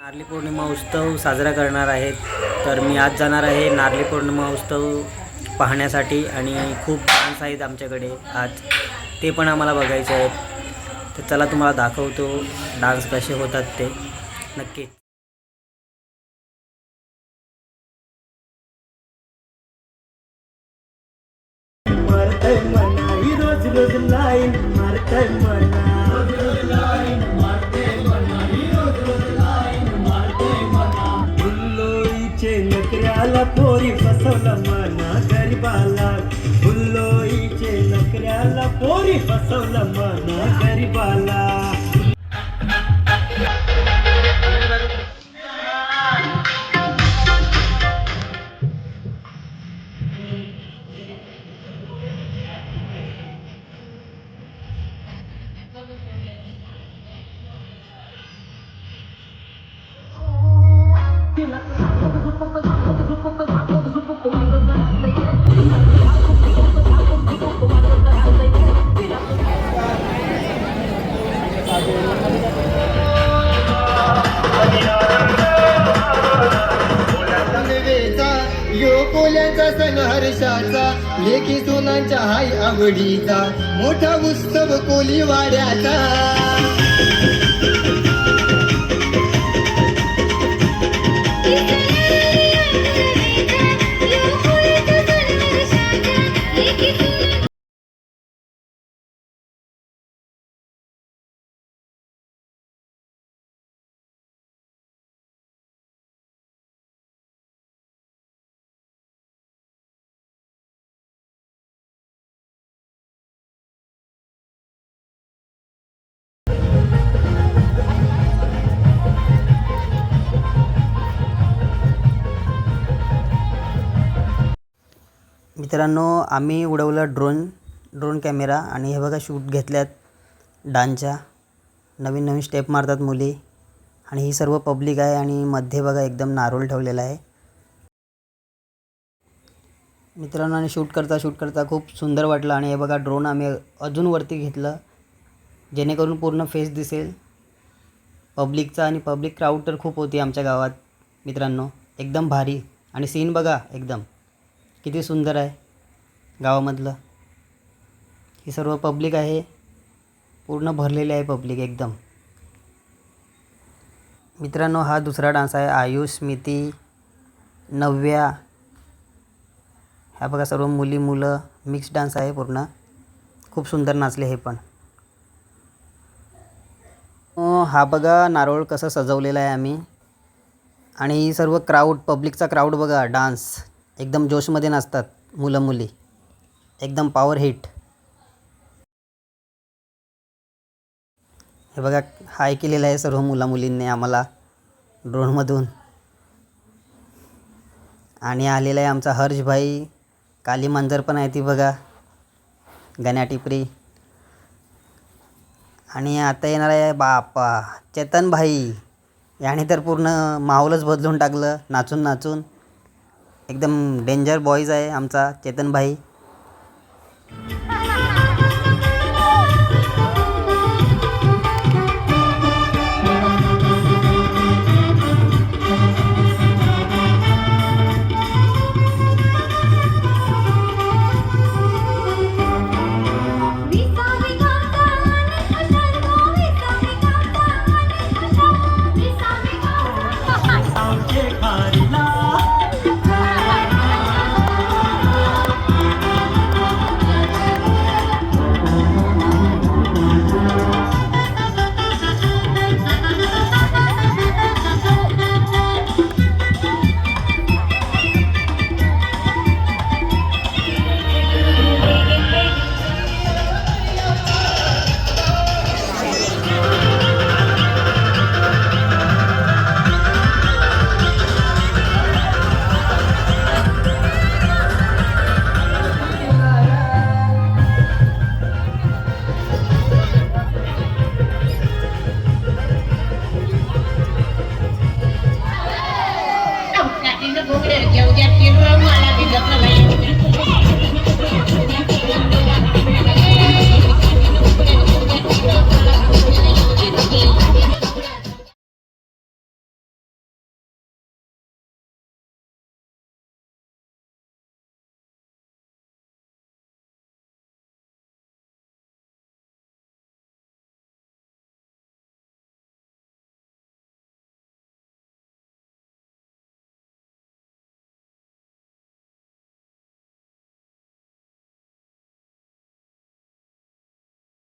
नारली पौर्णिमा उत्सव साजरा करणार आहेत. तर मी आज जाणार आहे नारली पौर्णिमा उत्सव पाहण्यासाठी आणि खूप फॅन्स आहेत आमच्याकडे आज. ते पण आम्हाला बघायचे आहेत. तर चला तुम्हाला दाखवतो डान्स कसे होतात ते. नक्की. पोरी फसवलं मना. गरीबाला पोरी फसवलं मना गरीबाला नवेचा कोल्यांचा लेखी सोनांच्या हाय आवडीचा मोठा उत्सव कोली वाड्याचा मित्रांनो आम्ही उडवलं ड्रोन ड्रोन कॅमेरा आणि हे बघा शूट घेतल्यात डान्सच्या नवीन नवीन स्टेप मारतात मुली. आणि ही सर्व पब्लिक आहे आणि मध्ये बघा एकदम नारोल ठेवलेला आहे. मित्रांनो आणि शूट करता शूट करता खूप सुंदर वाटलं. आणि हे बघा ड्रोन आम्ही अजून वरती घेतलं जेणेकरून पूर्ण फेस दिसेल. पब्लिकचा आणि पब्लिक क्राऊड तर खूप होती आमच्या गावात मित्रांनो. एकदम भारी. आणि सीन बघा एकदम. किती सुंदर आहे गावामधलं. ही सर्व पब्लिक आहे. पूर्ण भरलेली आहे पब्लिक एकदम. मित्रांनो हा दुसरा डान्स आहे आयुष स्मिती नव्या. ह्या बघा सर्व मुली मुलं मिक्स डान्स आहे पूर्ण. खूप सुंदर नाचले हे पण. हा बघा नारोळ कसं सजवलेला आहे आम्ही. आणि ही सर्व क्राऊड पब्लिकचा क्राऊड बघा डान्स. एकदम जोशमध्ये नाचतात मुलं मुली एकदम पॉवर हिट हे बघा हाय केलेलं आहे सर्व मुला मुलींनी आम्हाला ड्रोनमधून आणि आलेला आहे आमचा हर्षभाई काली मांजर पण आहे ती बघा. गण्या टिपरी. आणि आता येणार आहे बापा चेतन भाई. याने तर पूर्ण माहोलच बदलून टाकलं नाचून नाचून एकदम डेंजर बॉईज आहे आमचा चेतन